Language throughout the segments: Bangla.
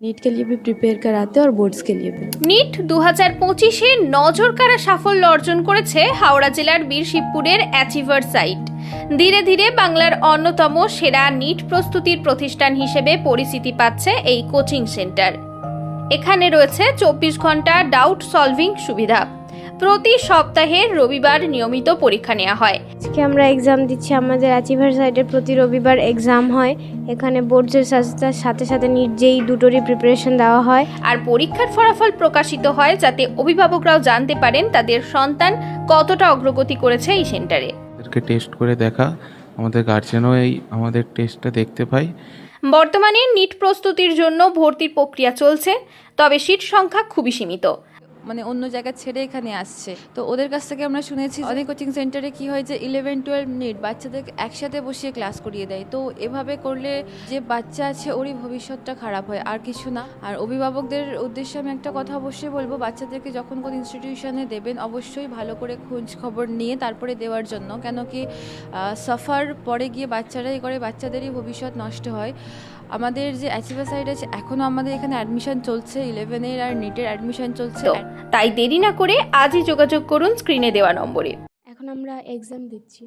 नीट के लिए भी प्रिपेयर कराते हैं और बोर्ड्स के लिए भी নিট দু হাজার পঁচিশে নজর কাড়া সাফল্য অর্জন করেছে হাওড়া জেলার বীর শিবপুরের অ্যাচিভার সাইট ধীরে ধীরে বাংলার অন্যতম সেরা নিট প্রস্তুতির প্রতিষ্ঠান হিসেবে পরিচিতি পাচ্ছে এই কোচিং সেন্টার এখানে রয়েছে চব্বিশ ঘন্টা ডাউট সলভিং সুবিধা প্রতি সপ্তাহে রবিবার নিয়মিত পরীক্ষা নেওয়া হয়। আজকে আমরা এক্সাম দিচ্ছি আমাদের অ্যাচিভার সাইডের প্রতি রবিবার এক্সাম হয়। এখানে বোর্ডসের সাথে সাথে সাথে নিট যেই দুটোরই প্রিপারেশন দেওয়া হয়। আর পরীক্ষার ফলাফল প্রকাশিত হয় যাতে অভিভাবকরাও জানতে পারেন তাদের সন্তান কতটা অগ্রগতি করেছে এই সেন্টারে টেস্ট করে দেখা আমাদের গার্জেনও এই আমাদের টেস্টটা দেখতে পাই। বর্তমানে নিট প্রস্তুতির জন্য ভর্তির প্রক্রিয়া চলছে তবে সিট সংখ্যা খুবই সীমিত। মানে অন্য জায়গা ছেড়ে এখানে আসছে। তো ওদের কাছ থেকে আমরা শুনেছি অনেক কোচিং সেন্টারে কি হয় যে ইলেভেন টুয়েলভ নিট বাচ্চাদেরকে একসাথে বসিয়ে ক্লাস করিয়ে দেয়। তো এভাবে করলে যে বাচ্চা আছে ওরই ভবিষ্যৎটা খারাপ হয় আর কিছু না। আর অভিভাবকদের উদ্দেশ্যে আমি একটা কথা অবশ্যই বলব বাচ্চাদেরকে যখন কোন ইনস্টিটিউশনে দেবেন অবশ্যই ভালো করে খোঁজ খবর নিয়ে তারপরে দেওয়ার জন্য। কেন কি সাফার পরে গিয়ে বাচ্চারাই করে বাচ্চাদেরই ভবিষ্যৎ নষ্ট হয়। আমাদের যে অ্যাচিভার সাইড আছে এখনও আমাদের এখানে অ্যাডমিশন চলছে ইলেভেনের আর নিটের অ্যাডমিশন চলছে। তাই দেরি না করে আজই যোগাযোগ করুন স্ক্রিনে দেওয়া নম্বরে। এখন আমরা এক্সাম দিচ্ছি।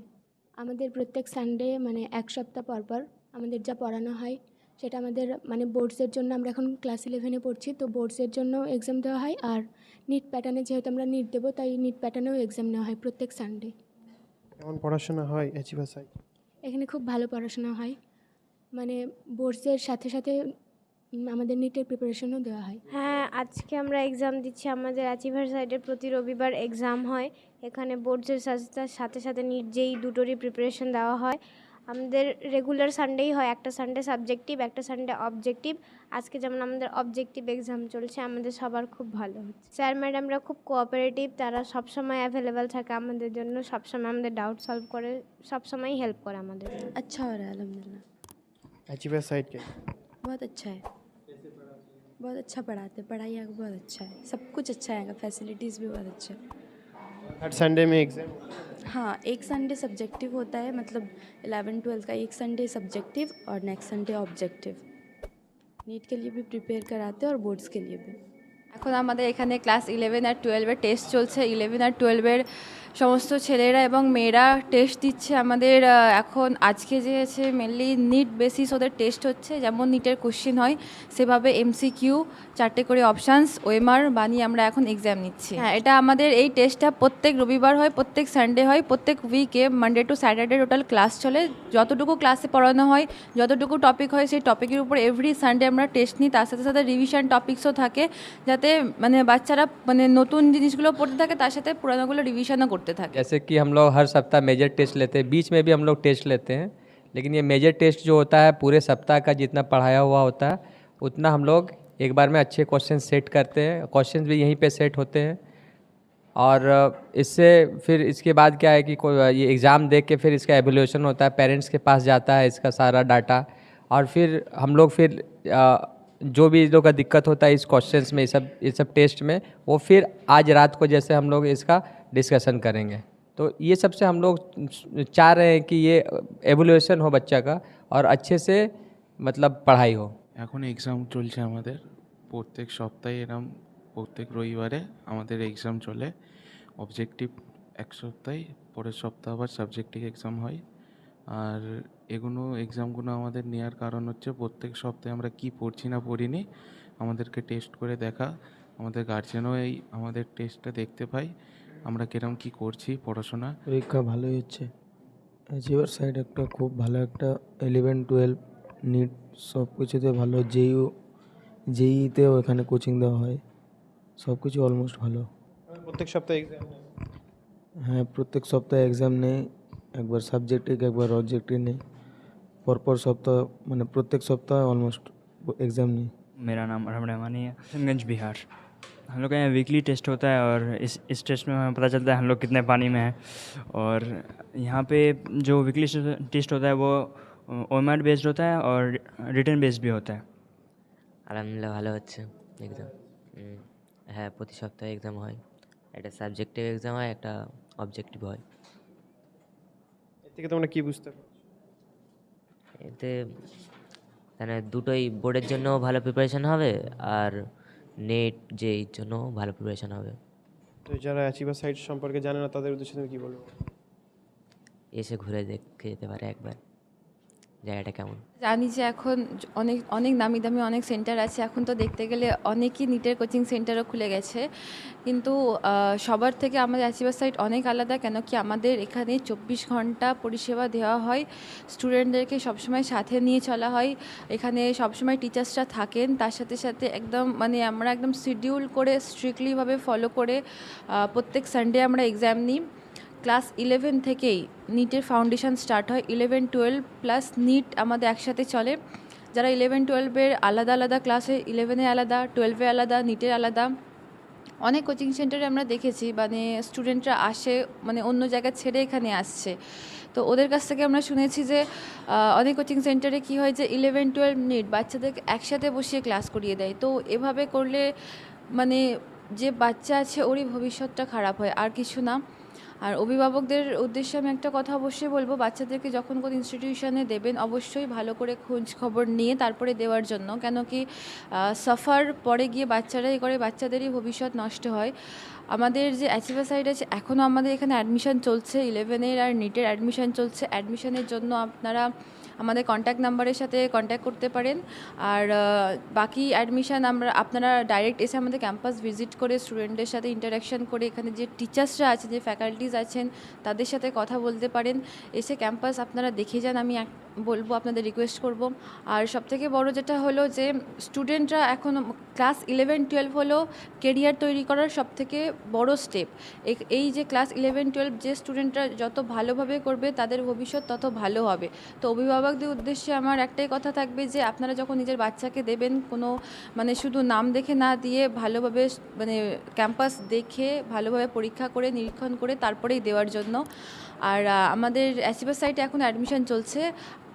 আমাদের প্রত্যেক সানডে মানে এক সপ্তাহ পর পর আমাদের যা পড়ানো হয় সেটা আমাদের মানে বোর্ডসের জন্য আমরা এখন ক্লাস ইলেভেনে পড়ছি। তো বোর্ডসের জন্য এক্সাম দেওয়া হয় আর নিট প্যাটার্নে যেহেতু আমরা নিট দেবো তাই নিট প্যাটার্নেও এক্সাম নেওয়া হয় প্রত্যেক সানডে কেমন পড়াশোনা হয় সাইড এখানে খুব ভালো পড়াশোনা হয়। মানে বোর্ডসের সাথে সাথে আমাদের নিটের প্রিপারেশনও দেওয়া হয়। হ্যাঁ আজকে আমরা এক্সাম দিচ্ছি। আমাদের অ্যাচিভার সাইডের প্রতি রবিবার এক্সাম হয়। এখানে বোর্ডসের সাথে সাথে নিট যেই দুটোরই প্রিপারেশন দেওয়া হয়। আমাদের রেগুলার সানডেই হয়। একটা সানডে সাবজেক্টিভ একটা সানডে অবজেক্টিভ আজকে যেমন আমাদের অবজেক্টিভ এক্সাম চলছে আমাদের সবার খুব ভালো হচ্ছে। স্যার ম্যাডামরা খুব কোঅপারেটিভ তারা সবসময় অ্যাভেলেবেল থাকে আমাদের জন্য। সবসময় আমাদের ডাউট সলভ করে সবসময় হেল্প করে আমাদের আচ্ছা আলহামদুলিল্লাহ। एच साइड के बहुत अच्छा है। बहुत अच्छा पढ़ाते हैं। पढ़ाई यहाँ बहुत अच्छा है। सब कुछ अच्छा है। फैसिलिटीज़ भी बहुत अच्छा है। हर संडे में एग्ज़ाम हाँ एक संडे सब्जेक्टिव होता है। मतलब एलेवन ट्वेल्थ का एक संडे सब्जेक्टिव और नेक्स्ट संडे ऑब्जेक्टिव नीट के लिए भी प्रिपेयर कराते हैं और बोर्ड्स के लिए भी। এখন আমাদের এখানে ক্লাস ইলেভেন আর টুয়েলভের টেস্ট চলছে। ইলেভেন আর টুয়েলভের সমস্ত ছেলেরা এবং মেয়েরা টেস্ট দিচ্ছে আমাদের এখন আজকে যে আছে মেনলি নিট বেসিস ওদের টেস্ট হচ্ছে। যেমন নিটের কোশ্চেন হয়, সেভাবে এমসিকিউ চারটে করে অপশানস ওএমআর বানিয়ে আমরা এখন এক্সাম নিচ্ছি। হ্যাঁ এটা আমাদের এই টেস্টটা প্রত্যেক রবিবার হয়, প্রত্যেক সানডে হয়, প্রত্যেক উইকে Monday to Saturday total class চলে। যতটুকু ক্লাসে পড়ানো হয়, যতটুকু টপিক হয়, সেই টপিকের উপর এভরি সানডে আমরা টেস্ট নিই। তার সাথে সাথে রিভিশন টপিকসও থাকে, যাতে মানে বাচ্চারা মানে নতুন জিনিসগুলো পড়তে থাকে তার সাথে পুরানোগুলো রিভিশনও করতে থাকে जैसे कि हम लोग हर सप्ताह मेजर टेस्ट लेते हैं बीच में भी हम लोग टेस्ट लेते हैं लेकिन ये मेजर टेस्ट जो होता है पूरे सप्ताह का जितना पढ़ाया हुआ होता है उतना हम लोग एक बार में अच्छे क्वेश्चन सेट करते हैं क्वेश्चन भी यहीं पे सेट होते हैं और अ, इससे फिर इसके बाद क्या है कि कोई ये एग्ज़ाम देख के फिर इसका एवोल्यूशन होता है पेरेंट्स के पास जाता है इसका सारा डाटा और फिर हम लोग फिर अ, जो भी इन लोग का दिक्कत होता है इस क्वेश्चंस में ये सब ये सब टेस्ट में वो फिर आज रात को जैसे हम लोग इसका डिस्कशन करेंगे तो ये सबसे हम लोग चाह रहे हैं कि ये एवोल्यूशन हो बच्चा का और अच्छे से मतलब पढ़ाई हो এখন এক্সাম চলছে আমাদের প্রত্যেক সপ্তাহে এরম প্রত্যেক রবিবারে আমাদের এক্সাম চলে অবজেক্টিভ এক সপ্তাহে পরের সপ্তাহ আবার সাবজেক্টিভ এক্সাম হয় আর এগুলো এক্সামগুলো আমাদের নেওয়ার কারণ হচ্ছে প্রত্যেক সপ্তাহে আমরা কি পড়ছি না পড়িনি আমাদেরকে টেস্ট করে দেখা। আমাদের গার্জেনও এই আমাদের টেস্টটা দেখতে পাই আমরা কিরম কি করছি পড়াশোনা। পরীক্ষা ভালোই হচ্ছে। অ্যাচিভার সাইড একটা খুব ভালো একটা ইলেভেন টুয়েলভ নিট সব কিছুতে ভালো যেইও যেইতেও এখানে কোচিং দেওয়া হয়। সব কিছু অলমোস্ট ভালো। প্রত্যেক সপ্তাহে এক্সাম হ্যাঁ প্রত্যেক সপ্তাহে এক্সাম নেই একবার সাবজেক্টিভ একবার অবজেক্টিভ নেই পরপর সপ্তাহ মানে প্রত্যেক সপ্তাহে অলমোস্ট एग्ज़ाम नहीं मेरा नाम अरहम रहमानी है किशनगंज बिहार हम लोग का यहाँ वीकली टेस्ट होता है और इस इस टेस्ट में हमें पता चलता है हम लोग कितने पानी में हैं और यहाँ पे जो वीकली टेस्ट होता है वो ओमेट बेस्ड होता है और रिटर्न बेस्ड भी होता है আলহামদুলিল্লাহ ভালো হচ্ছে এক্সাম হ্যাঁ প্রতি সপ্তাহে এক্সাম হয় একটা সাবজেক্টিভ এক্সাম হয় একটা অবজেক্টিভ হয় এর থেকে তোমরা কি বুঝতে পারছ? এতে মানে দুটোই বোর্ডের জন্য ভালো প্রিপারেশন হবে আর নেট যে এর জন্য ভালো প্রিপারেশন হবে। তো যারা অ্যাচিভার সাইট সম্পর্কে জানে না তাদের উদ্দেশ্যে তুমি কী বলব? এসে ঘুরে দেখে যেতে পারে একবার। জায়গাটা কেমন? জানি যে এখন অনেক অনেক নামি দামি অনেক সেন্টার আছে। এখন তো দেখতে গেলে অনেকই নিটের কোচিং সেন্টারও খুলে গেছে। কিন্তু সবার থেকে আমাদের অ্যাচিভার সাইট অনেক আলাদা কেন কি আমাদের এখানে চব্বিশ ঘণ্টা পরিষেবা দেওয়া হয়। স্টুডেন্টদেরকে সবসময় সাথে নিয়ে চলা হয়। এখানে সবসময় টিচার্সরা থাকেন। তার সাথে সাথে একদম মানে আমরা একদম শিডিউল করে স্ট্রিক্টলিভাবে ফলো করে প্রত্যেক সানডে আমরা এক্সাম নিই। ক্লাস ইলেভেন থেকেই নিটের ফাউন্ডেশন স্টার্ট হয়। ইলেভেন টুয়েলভ প্লাস নিট আমাদের একসাথে চলে। যারা ইলেভেন টুয়েলভের আলাদা আলাদা ক্লাসে ইলেভেনে আলাদা টুয়েলভে আলাদা নিটের আলাদা। অনেক কোচিং সেন্টারে আমরা দেখেছি মানে স্টুডেন্টরা আসে মানে অন্য জায়গা ছেড়ে এখানে আসছে। তো ওদের কাছ থেকে আমরা শুনেছি যে অনেক কোচিং সেন্টারে কি হয় যে ইলেভেন টুয়েলভ নিট বাচ্চাদেরকে একসাথে বসিয়ে ক্লাস করিয়ে দেয়। তো এভাবে করলে মানে যে বাচ্চা আছে, ওরই ভবিষ্যৎটা খারাপ হয়, আর কিছু না। আর অভিভাবকদের উদ্দেশ্যে আমি একটা কথা অবশ্যই বলব, বাচ্চাদেরকে যখন কোনো ইনস্টিটিউশনে দেবেন, অবশ্যই ভালো করে খোঁজ খবর নিয়ে তারপরে দেওয়ার জন্য। কেন কি সফার পরে গিয়ে বাচ্চারা এ করে, বাচ্চাদেরই ভবিষ্যৎ নষ্ট হয়। আমাদের যে অ্যাচিভা সাইড আছে, এখনও আমাদের এখানে অ্যাডমিশন চলছে ইলেভেনের আর নিটের অ্যাডমিশন চলছে। অ্যাডমিশনের জন্য আপনারা আমাদের কন্ট্যাক্ট নাম্বারের সাথে কন্ট্যাক্ট করতে পারেন। আর বাকি অ্যাডমিশান আমরা, আপনারা ডাইরেক্ট এসে আমাদের ক্যাম্পাস ভিজিট করে স্টুডেন্টদের সাথে ইন্টারাকশন করে এখানে যে টিচার্সরা আছেন, যে ফ্যাকাল্টিস আছেন, তাদের সাথে কথা বলতে পারেন। এসে ক্যাম্পাস আপনারা দেখে যান, আমি বলব, আপনাদের রিকোয়েস্ট করব। আর সবথেকে বড় যেটা হলো যে স্টুডেন্টরা এখন ক্লাস ইলেভেন টুয়েলভ হলো কেরিয়ার তৈরি করার সবথেকে বড় স্টেপ এই যে ক্লাস ইলেভেন টুয়েলভ যে স্টুডেন্টরা যত ভালোভাবে করবে, তাদের ভবিষ্যৎ তত ভালো হবে। তো অভিভাবকদের উদ্দেশ্যে আমার একটাই কথা থাকবে যে, আপনারা যখন নিজের বাচ্চাকে দেবেন, কোনো মানে শুধু নাম দেখে না দিয়ে ভালোভাবে মানে ক্যাম্পাস দেখে ভালোভাবে পরীক্ষা করে, নিরীক্ষণ করে তারপরেই দেওয়ার জন্য। আর আমাদের অ্যাচিভার সাইটে এখন অ্যাডমিশন চলছে।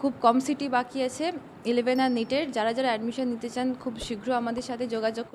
খুব কম সিটি বাকি আছে ইলেভেন আর নিটের যারা যারা অ্যাডমিশন নিতে চান, খুব শীঘ্র আমাদের সাথে যোগাযোগ